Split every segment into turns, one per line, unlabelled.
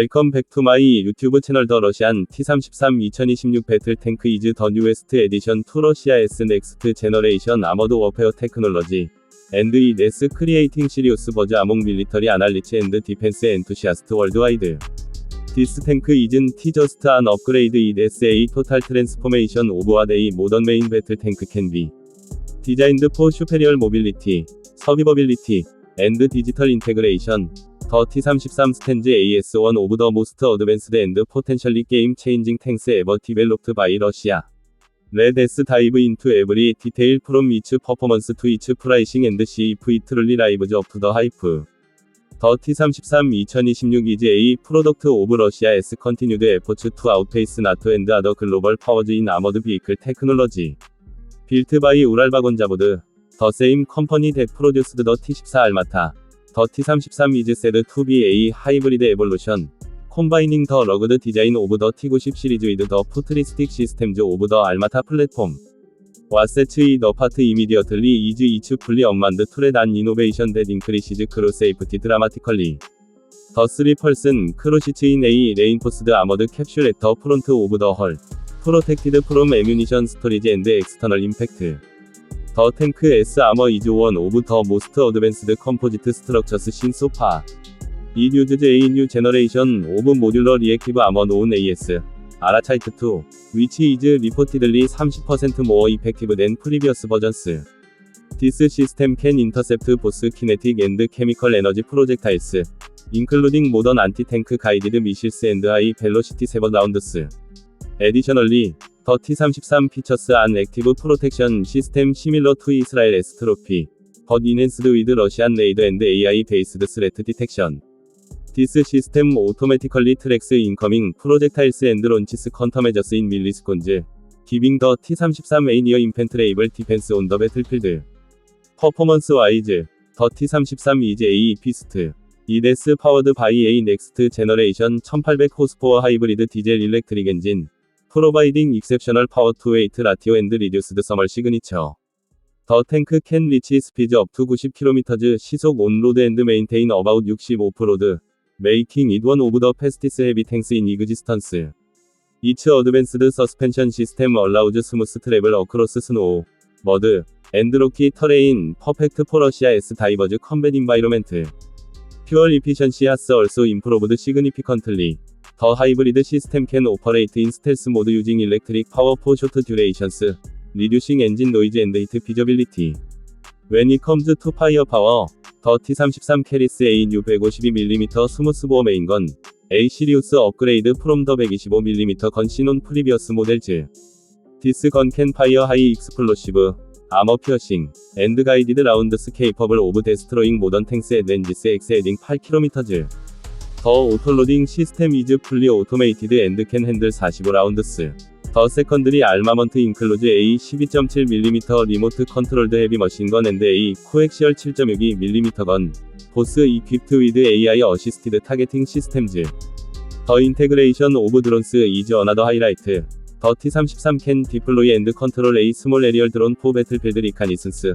웰컴 백 투 마이 유튜브 채널 더 러시안 T33 2026 배틀 탱크 이즈 더 뉴웨스트 에디션 투 러시아 S 넥스트 제너레이션 아머드 워페어 테크놀로지 앤드 이 네스 크리에이팅 시리우스 버즈 아몽 밀리터리 아날리츠 앤드 디펜스 엔투시아스트 월드와이드 디스 탱크 이즌 티 저스트 안 업그레이드 이 네스 A 토탈 트랜스포메이션 오브 아데이 모던 메인 배틀 탱크 캔비 디자인드 포 슈페리얼 모빌리티 서비버빌리티 앤드 디지털 인테그레이션 더 T33 스탠즈 AS1 오브 더 모스트 어드밴스드 앤드 포텐셜리 게임 체인징 탱스 에버 디벨롭드 바이 러시아. S 다이브 인투 에브리 디테일 프롬 이츠 퍼포먼스 투 이츠 프라이싱 앤드 truly lives up to the hype 더 T33 2026 이즈 A 프로덕트 오브 러시아 S 컨티뉴드 에포츠 투 아웃페이스 나토 앤드 아더 글로벌 파워즈 인 아머드 비이클 테크놀로지. 빌트 바이 우랄바곤 자보드. 더 세임 컴퍼니 덱 프로듀스드 더 T14 알마타 더 T33 이즈 세드 2BA 하이브리드 에볼루션 콤바이닝 더 러그드 디자인 오브 더 T90 시리즈 위드 더 푸트리스틱 시스템즈 오브 더 알마타 플랫폼 와세츠 이더 파트 이미디어틀리 이즈 이츠 풀리 엄만드 투레 단 이노베이션 댓 인크리시즈 크루 세이프티 드라마티컬리 더 3펄슨 크로시츠 인 A 레인포스드 아머드 캡슐 앳더 프론트 오브 더 헐 프로텍티드 프롬 에뮤니션 스토리지 앤드 엑스터널 임팩트 더 탱크 S 아머 이즈 원 오브 더 모스트 어드밴스드 컴포지트 스트럭처스 신 소파. 이 뉴즈 A 뉴 제너레이션 오브 모듈러 리액티브 아머 노운 AS 아라차이트 2 위치 이즈 리포티들리 30% 모어 이펙티브 된 프리비어스 버전스. 디스 시스템 캔 인터셉트 보스 키네틱 앤드 케미컬 에너지 모던 안티 탱크 가이디드 미실스 앤드 하이 벨로시티 세버 라운드스. 에디셔널리 더 T33 피처스 안 액티브 프로텍션 시스템 시밀러 투 이스라엘 에스트로피 but enhanced with 러시안 레이더 앤드 AI 베이스드 스레트 디텍션 디스 시스템 오토매티컬리 트랙스 인커밍 프로젝타일스 앤드 론치스 컨터메저스 인 밀리스콘즈 기빙 더 T33 에이니어 인펜트레이블 디펜스 온 더 배틀필드 퍼포먼스 와이즈 더 T33 이즈 A 피스트 이데스 파워드 바이 A 넥스트 제너레이션 1800 호스포어 하이브리드 디젤 일렉트릭 엔진 프로바이딩 익셉셔널 파워 투 웨이트 라티오 앤드 리듀스드 서멀 시그니처. 더 탱크 캔 리치 스피드 업투 90km 시속 온로드 앤드 메인테인 어바웃 65%드. 메이킹 이드원 오브 더 패스티스 헤비 탱스 인 이그지스턴스. 이츠 어드밴스드 서스펜션 시스템 얼라우즈 스무스 트래블 어크로스 스노우. 머드. 엔드로키 터레인 퍼펙트 포러시아 S 다이버즈 컴뱃 인바이로멘트. 퓨얼 이피션시 하스 얼소 임프로브드 시그니피컨틀리 더 하이브리드 시스템 캔 오퍼레이트 인 스텔스 모드 유징 일렉트릭 파워 포 쇼트 듀레이션스 리듀싱 엔진 노이즈 앤드 히트 비저빌리티. When it comes to firepower, 더 T33 캐리스 A 뉴 152mm 스무스 보어 메인건 A 시리우스 업그레이드 프롬 더 125mm 건 시논 프리비어스 모델즈. 디스 건캔 파이어 하이 익스플로시브 아머 피어싱 앤드 가이디드 라운드스 케이퍼블 오브 데스트로잉 모던 탱스 앤렌지스 엑스 에딩 8km즈 더 오토로딩 시스템 이즈 풀리 오토메이티드 앤드 캔 핸들 45라운드스. 더 세컨드리 알마먼트 인클로즈 A 12.7mm 리모트 컨트롤드 헤비 머신건 앤드 A 코엑시얼 7.62mm 건 보스 이퀴프트 위드 AI 어시스티드 타겟팅 시스템즈 더 인테그레이션 오브 드론스 이즈 어나더 하이라이트. 더 T33 캔 디플로이 앤드 컨트롤 A 스몰 에리얼 드론 포 배틀필드 리카니슨스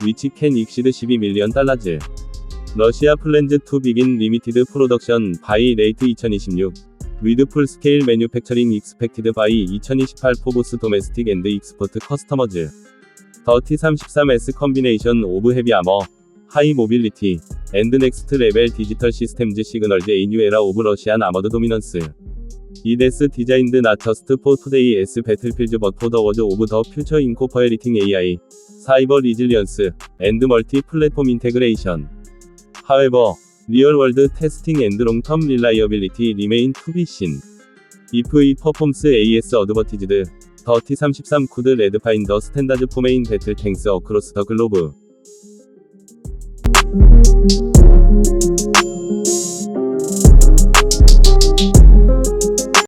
앤드 탱크 캔 오퍼레이트 세미 오토노즐리 오비 레모틀리 컨트롤드 인 스페시픽 시너리오스 A 피처 데세치 더 파트 프롬 니얼리 올 웨스턴 컴페티터스 인 텀즈 오브 글로벌 컴페리슨 더 T33 2026 라이벌즈. 더유 S M1A3 아브람스 저머니 S 레오파드 2AX 앤드 사우스 코리아 SK3 블랙팬서 하웨버 이 서페시즈 댐인 텀즈 오브 앤드 프라이스 고 리플렉트 이츠 컴플렉시티 얼리 프로덕션 유니츠 알 이스티메이티드 투 코스트 어라운드 8.5 투십 밀리언 유 S 달러즈 퍼 탱크 디펜딩 온 컨피규레이션 앤드 익스포트 모델 와일드 데스 하이어 댄 올더 러시안 탱스 It is still significantly cheaper than many western equivalents, which can exceed 12 million dollars. 러시아 plans to begin limited production by late 2026. With full scale manufacturing expected by 2028 for both domestic and export customers. The T-33S combination of heavy armor, high mobility, and next level digital systems signaled a new era of Russian armored dominance. It is designed not just for today's battlefield but for the wars of the future incorporating AI, cyber resilience, and multi-platform integration. However, real-world testing and long-term reliability remain to be seen. If it performs AS advertised, the T-33 could redefine the standard for main battle tanks across the globe.